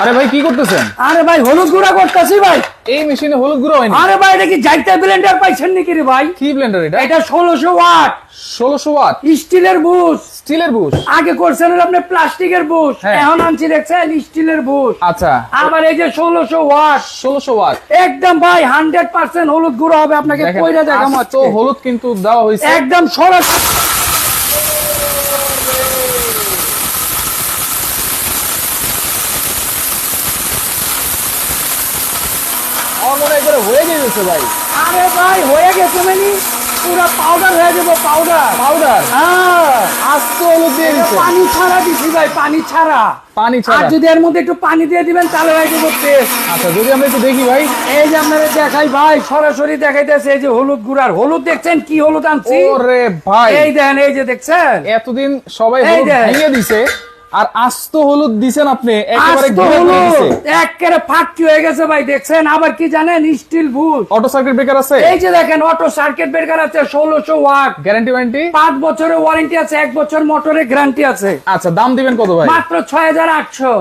আরে ভাই কি করতেছেন? আরে ভাই হলুদ গুঁড়া করতেছি ভাই। এই মেশিনে হলুদ গুঁড়ো হয়নি? আরে ভাই এটা কি জাইতা ব্লেন্ডার পাইছেন নাকি রে ভাই? কি ব্লেন্ডার এটা? এটা ষোলোশো ওয়াট। ষোলোশো ওয়াট? স্টিলের বুশ। স্টিলের বুশ? আগে করছেন আপনি প্লাস্টিকের বুশ। হ্যাঁ। এখন আনছি দেখছেন স্টিলের বুশ। আচ্ছা। আবার এই যে ষোলোশো ওয়াট। ষোলোশো ওয়াট। একদম ভাই হান্ড্রেড পার্সেন্ট হলুদ গুঁড়ো হবে আপনাকে কইরা দেখাম তো হলুদ কিন্তু দেওয়া হয়েছে। একদম সরাসরি মনে হয় করে হয়ে গেছে ভাই। আরে ভাই হয়ে গেছে মানে? পুরো পাউডার হয়ে যাব পাউডার পাউডার হ্যাঁ। আজ হলুদ দিয়ে দিচ্ছে পানি ছাড়া দিছি ভাই পানি ছাড়া। পানি আর ছাড়া যদি এর মধ্যে একটু পানি দিয়ে দিবেন তাহলে হয়ে যাব টেস্ট আচ্ছা যদি আমরা একটু দেখি ভাই। এই যে আপনারা দেখাই ভাই সরাসরি দেখাইতেছে এই যে হলুদ গুড়ার হলুদ দেখছেন? কি হলুদ আনছি? ওরে ভাই। এই দেখেন এই যে দেখছেন? এতদিন সবাই হলুদ ভেঙে দিছে। আর আস্ত হলুদ দিছেন আপনি একেবারে ফাটকি হয়ে গেছে ভাই দেখছেন? আবার কি জানেন? স্টিল ভুল। অটো সার্কিট ব্রেকার আছে? এই যে দেখেন অটো সার্কিট ব্রেকার আছে ষোলোশো ওয়াট। গ্যারান্টি ওয়ারেন্টি পাঁচ বছরের ওয়ারেন্টি আছে এক বছর মোটরের গ্যারান্টি আছে। আচ্ছা দাম দিবেন কত ভাই? মাত্র ছয় হাজার আটশো।